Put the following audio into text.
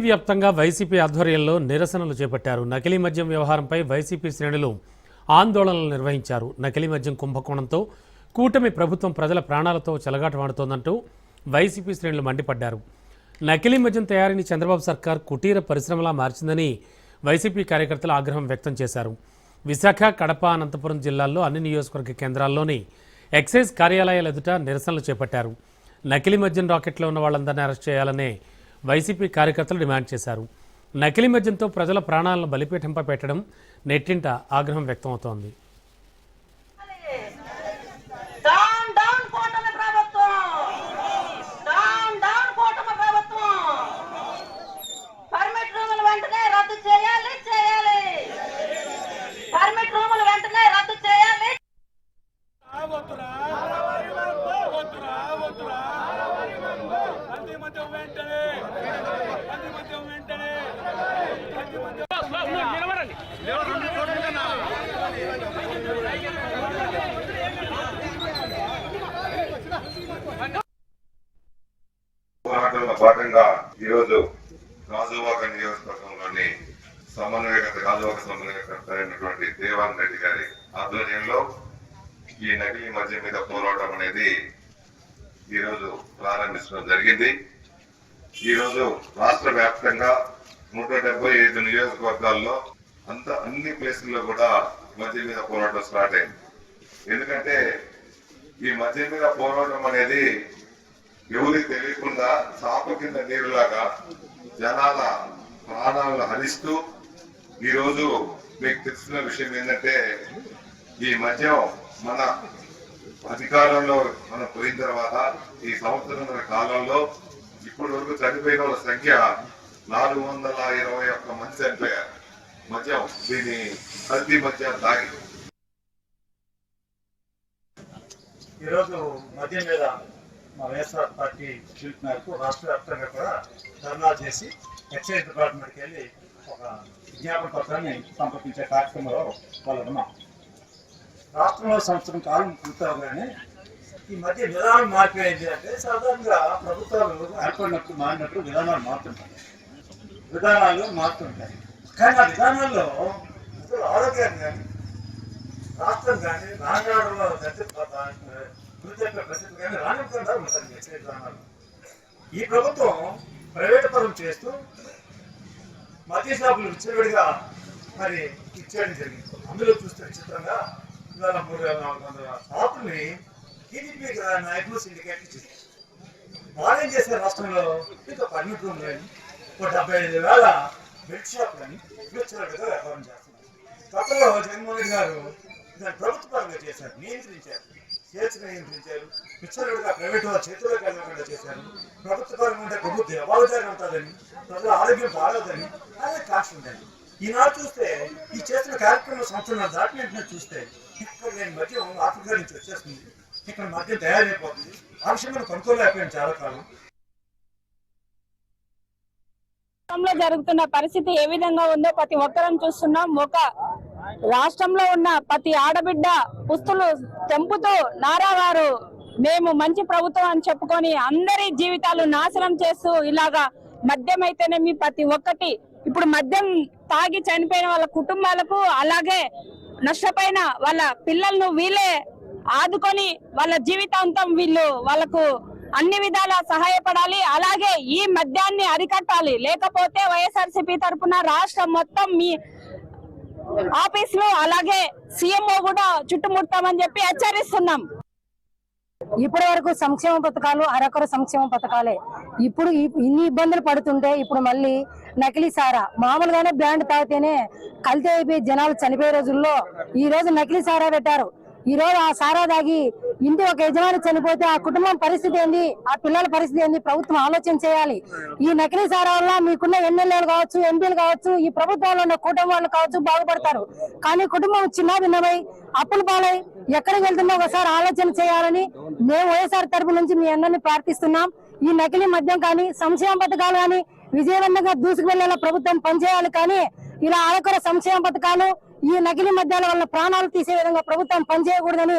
వ్యాప్తంగా వైసీపీ ఆధ్వర్యంలో నిరసనలు చేపట్టారు. నకిలీ మద్యం వ్యవహారంపై వైసీపీ శ్రేణులు ఆందోళనలు నిర్వహించారు. నకిలీ మద్యం కుంభకోణంతో కూటమి ప్రభుత్వం ప్రజల ప్రాణాలతో చెలగాటమాడుతోందంటూ వైసీపీ శ్రేణులు మండిపడ్డారు. నకిలీ మద్యం తయారీని చంద్రబాబు సర్కార్ కుటీర పరిశ్రమలా మార్చిందని వైసీపీ కార్యకర్తలు ఆగ్రహం వ్యక్తం చేశారు. విశాఖ కడప అనంతపురం జిల్లాల్లో అన్ని నియోజకవర్గ కేంద్రాల్లోని ఎక్సైజ్ కార్యాలయాల ఎదుట నిరసనలు చేపట్టారు. నకిలీ మద్యం రాకెట్లో ఉన్న వాళ్ళందరినీ అరెస్ట్ చేయాలనే వైసీపీ కార్యకర్తలు డిమాండ్ చేశారు నకిలీ మద్యంతో ప్రజల ప్రాణాలను బలిపీఠంపై పెట్టడం నెట్టింట ఆగ్రహం వ్యక్తమవుతోంది డౌన్ డౌన్ కూటమి ప్రభుత్వం డౌన్ డౌన్ కూటమి ప్రభుత్వం పర్మిట్ రూములు వెంటనే రద్దు చేయాలి చేయాలి పర్మిట్ రూములు వెంటనే రద్దు చేయాలి వద్దురా వద్దురా వద్దురా అంతి మధ్యం వెంటనే అంతి మధ్యం వెంటనే అంతి మధ్యం నిలబడండి పోరాటంలో భాగంగా ఈరోజు రాజువాక నియోజకవర్గంలోని సమన్వయకర్త రాజువాక సమన్వయకర్త అయినటువంటి దేవాన్ రెడ్డి గారి ఆధ్వర్యంలో ఈ నకిలీ మద్యం మీద పోరాటం అనేది ఈరోజు ప్రారంభించడం జరిగింది. ఈరోజు రాష్ట్ర వ్యాప్తంగా నూట డెబ్బై ఐదు నియోజకవర్గాల్లో అంత అన్ని ప్లేసుల్లో కూడా మద్యం మీద పోరాటం స్టార్ట్ అయింది. ఎందుకంటే ఈ మద్యం మీద పోరాటం అనేది ఎవరికి తెలియకుండా చాప కింద నీరులాగా జనాల ప్రాణాలను హరిస్తూ ఈరోజు మీకు తెలిసిన విషయం ఏంటంటే ఈ మద్యం మన అధికారంలో మనం పోయిన తర్వాత ఈ సంవత్సరం కాలంలో ఇప్పటి వరకు చనిపోయిన వాళ్ళ సంఖ్య నాలుగు వందల ఇరవై ఒక్క మంది చనిపోయారు. మద్యం దీని కల్తీ మద్యం తాగి ఈరోజు మద్యం మీద మా వైఎస్ఆర్ పార్టీ పిలుపు మేరకు రాష్ట్ర వ్యాప్తంగా కూడా ధర్నా చేసి ఎక్సైజ్ డిపార్ట్మెంట్కి వెళ్ళి ఒక విజ్ఞాపన పత్రాన్ని సమర్పించే కార్యక్రమంలో వాళ్ళు ఉన్నాం రాష్ట్రంలో సంవత్సరం కాలం పూర్తవగానే ఈ మధ్య విధానం మారిపోయింది అంటే సాధారణంగా ప్రభుత్వాలు ఏర్పడినప్పుడు మారినప్పుడు విధానాలు మారుతుంటాయి. విధానాలు మారుతుంటాయి. కానీ ఆ విధానాల్లో అసలు ఆరోగ్యాన్ని కానీ రాష్ట్రం కానీ నాగాడులో గురిచెప్పే ప్రసిద్ధి కానీ రానివ్వకుండా ఉంటుంది ఎక్సైజ్ విధానాలు. ఈ ప్రభుత్వం ప్రైవేట్ పరం చేస్తూ మద్య షాపులు విచ్చలవిడిగా మరి ఇచ్చేయడం జరిగింది. అందులో చూస్తే విచిత్రంగా ఇవాళ మూడు వేల నాలుగు వందల షాపుల్ని టీడీపీ నాయకులు సిండికేట్ చేశారు వాళ్ళు ఏం చేశారు రాష్ట్రంలో? ఇంకా పర్మిట్ రూమ్ కానీ ఒక డెబ్బై ఐదు వేల బెడ్ షాప్ వ్యాపారం చేస్తున్నారు గతంలో జగన్మోహన్ రెడ్డి గారు దాన్ని ప్రభుత్వపరంగా చేశారు. నియంత్రించారు చేతిని నియంత్రించారు విచ్చలవిడిగా ప్రైవేట్ వాళ్ళ చేతుల్లోకి చేశారు ప్రభుత్వపరంగా ఉంటే ప్రభుత్వం అవాదారి ఉంటుందని ప్రజల ఆరోగ్యం బాగోదని అదే కాస్ట్ ఉందండి ఈనాడు చూస్తే ఈ చేతుల కార్యక్రమం సంవత్సరం దాటి వెంటనే చూస్తే ఇక్కడ నేను మద్యం ఆఫ్రికా నుంచి వచ్చేస్తుంది ఇక్కడ మద్యం తయారైపోతుంది ఆ విషయం మనం కొనుక్కోలేకపోయాం చాలా కాలం రాష్ట్రంలో జరుగుతున్న పరిస్థితి ఏ విధంగా ఉందో ప్రతి ఒక్కరం చూస్తున్నాం. ఒక రాష్ట్రంలో ఉన్న ప్రతి ఆడబిడ్డ పుస్తులు తెంపుతూ నారా గారు మేము మంచి ప్రభుత్వం అని చెప్పుకొని అందరి జీవితాలు నాశనం చేస్తూ ఇలాగా మద్యం అయితేనేమి ప్రతి ఒక్కటి. ఇప్పుడు మద్యం తాగి చనిపోయిన వాళ్ళ కుటుంబాలకు అలాగే నష్టపోయిన వాళ్ళ పిల్లలను వీళ్ళే ఆదుకొని వాళ్ళ జీవితాంతం వీళ్ళు వాళ్ళకు అన్ని విధాల సహాయపడాలి. అలాగే ఈ మద్యాన్ని అరికట్టాలి. లేకపోతే వైఎస్ఆర్సీపీ తరఫున రాష్ట్రం మొత్తం మీ ఆఫీసులు అలాగే సీఎంఓ కూడా చుట్టుముడతామని చెప్పి హెచ్చరిస్తున్నాం. ఇప్పటి వరకు సంక్షేమ పథకాలు అరకొర సంక్షేమ పథకాలే. ఇప్పుడు ఇన్ని ఇబ్బందులు పడుతుంటే ఇప్పుడు మళ్ళీ నకిలీ సారా. మామూలుగానే బ్రాండ్ తాగితేనే కల్తీ అయిపోయి జనాలు చనిపోయే రోజుల్లో ఈ రోజు నకిలీ సారా పెట్టారు. ఈ రోజు ఆ సారా దాగి ఇంటి ఒక యజమాని చనిపోతే ఆ కుటుంబం పరిస్థితి ఏంది? ఆ పిల్లల పరిస్థితి ఏంది? ప్రభుత్వం ఆలోచన చేయాలి. ఈ నకిలీ సారా వల్ల మీకున్న ఎమ్మెల్యేలు కావచ్చు ఎంపీలు కావచ్చు ఈ ప్రభుత్వంలో ఉన్న కూటమి వాళ్ళు కావచ్చు బాగుపడతారు. కానీ కుటుంబం చిన్న భిన్నమై అప్పులు పాలై ఎక్కడికి వెళ్తుందో ఒకసారి ఆలోచన చేయాలని మేము వైఎస్ఆర్ తరపు నుంచి మీ అందరినీ ప్రార్థిస్తున్నాం. ఈ నకిలీ మద్యం కానీ సంక్షేమ పథకాలు కానీ విజయవంతంగా దూసుకు వెళ్ళేలా ప్రభుత్వం పనిచేయాలి కానీ ఇలా ఆడకూర సంక్షేమ పథకాలు ఈ నకిలీ మద్యాల వల్ల ప్రాణాలు తీసే విధంగా ప్రభుత్వం పనిచేయకూడదని